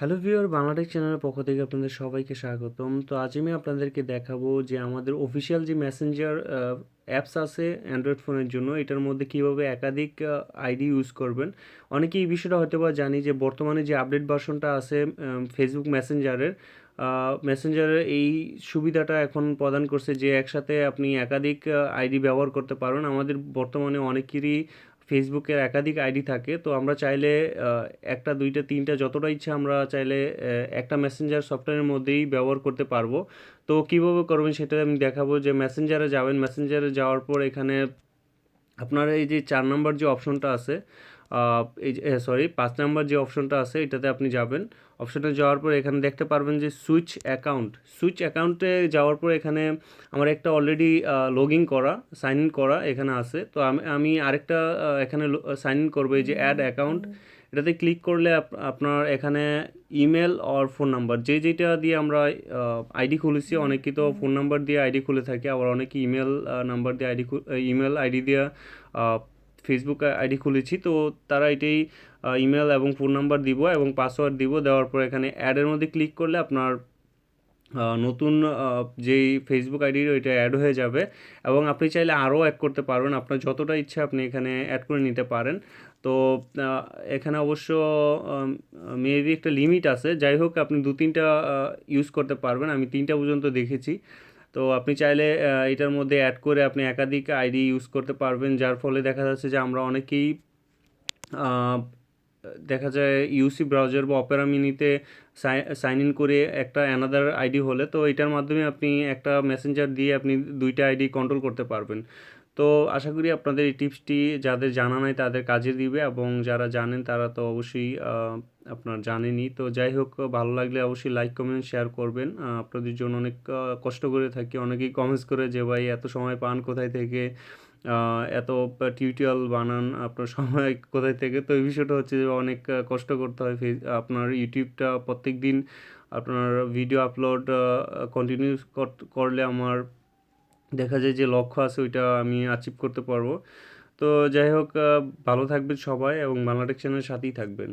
Hello viewer Bangla Tech চ্যানেলের পক্ষ থেকে আপনাদের সবাইকে স্বাগতম। তো আজ আমি আপনাদেরকে দেখাবো যে আমাদের অফিসিয়াল যে মেসেঞ্জার অ্যাপস আছে অ্যান্ড্রয়েড ফোনের জন্য, এটার মধ্যে কীভাবে একাধিক আইডি ইউজ করবেন। অনেকে এই বিষয়টা হয়তো বা জানি যে বর্তমানে যে আপডেট ভার্সনটা আছে ফেসবুক মেসেঞ্জারের মেসেঞ্জারের এই সুবিধাটা এখন প্রদান করছে যে একসাথে আপনি একাধিক আইডি ব্যবহার করতে পারবেন। আমাদের বর্তমানে অনেকেরই ফেসবুকের একাধিক আইডি থাকে, তো আমরা চাইলে একটা, দুইটা, তিনটা, যতটা ইচ্ছা আমরা চাইলে একটা মেসেঞ্জার সফটওয়্যারের মধ্যেই ব্যবহার করতে পারব। তো কীভাবে করবেন সেটা আমি দেখাবো যে মেসেঞ্জারে যাবেন মেসেঞ্জারে যাওয়ার পর এখানে আপনার এই যে চার নম্বর যে অপশনটা আছে এই সরি পাঁচ নাম্বার যে অপশনটা আছে, এটাতে আপনি যাবেন। অপশনে যাওয়ার পর এখানে দেখতে পারবেন যে সুইচ অ্যাকাউন্ট। সুইচ অ্যাকাউন্টে যাওয়ার পর এখানে আমার একটা অলরেডি লগ ইন করা সাইন ইন করা এখানে আছে। তো আমি আমি আরেকটা এখানে সাইন ইন করব, এই যে অ্যাড অ্যাকাউন্ট এটাতে ক্লিক করলে আপনার এখানে ইমেল আর ফোন নাম্বার যে যেটা দিয়ে আমরা আইডি খুলেছি, অনেকে তো ফোন নাম্বার দিয়ে আইডি খুলে থাকে, আবার অনেকে ইমেল নাম্বার দিয়ে আইডি ইমেল আইডি দিয়ে ফেসবুক আইডি খুলেছি, তো তারা এটাই ইমেল এবং ফোন নাম্বার দিব এবং পাসওয়ার্ড দিব, দেওয়ার পর এখানে অ্যাডের মধ্যে ক্লিক করলে আপনার নতুন যেই ফেসবুক আইডি ওইটা অ্যাড হয়ে যাবে এবং আপনি চাইলে আরও অ্যাড করতে পারবেন। আপনার যতটা ইচ্ছা আপনি এখানে অ্যাড করে নিতে পারেন। তো এখানে অবশ্য মেবি একটা লিমিট আছে। যাই হোক, আপনি দু তিনটা ইউজ করতে পারবেন। আমি তিনটা পর্যন্ত দেখেছি। তো আপনি চাইলে এটার মধ্যে অ্যাড করে আপনি একাধিক আইডি ইউজ করতে পারবেন। যার ফলে দেখা যাচ্ছে যে আমরা অনেকেই দেখা যায় ইউসি ব্রাউজার বা অপেরা মিনিতে সাইন ইন করে একটা অ্যানাদার আইডি হলে, তো এটার মাধ্যমে আপনি একটা মেসেঞ্জার দিয়ে আপনি দুইটা আইডি কন্ট্রোল করতে পারবেন। তো আশা করি আপনাদের এই টিপসটি যাদের জানা নাই তাদের কাজে দিবে এবং যারা জানেন তারা তো অবশ্যই আপনার জানেনই তো যাই হোক, ভালো লাগলে অবশ্যই লাইক কমেন্ট শেয়ার করবেন। আপনাদের জন্য অনেক কষ্ট করে থাকি। অনেকেই কমেন্টস করে যে, ভাই, এত সময় পান, কোথায় থেকে? এত টিউটোরিয়াল বানান আপনার সময় কোথায় থেকে? তো এই বিষয়টা হচ্ছে যে অনেক কষ্ট করতে হয় ফেস আপনার ইউটিউবটা প্রত্যেক দিন আপনার ভিডিও আপলোড কন্টিনিউ করলে আমার দেখা যায় যে লক্ষ্য আছে ওইটা আমি অ্যাচিভ করতে পারব। তো যাই হোক ভালো থাকবেন সবাই এবং বাংলাটেক চ্যানেলের সাথেই থাকবেন।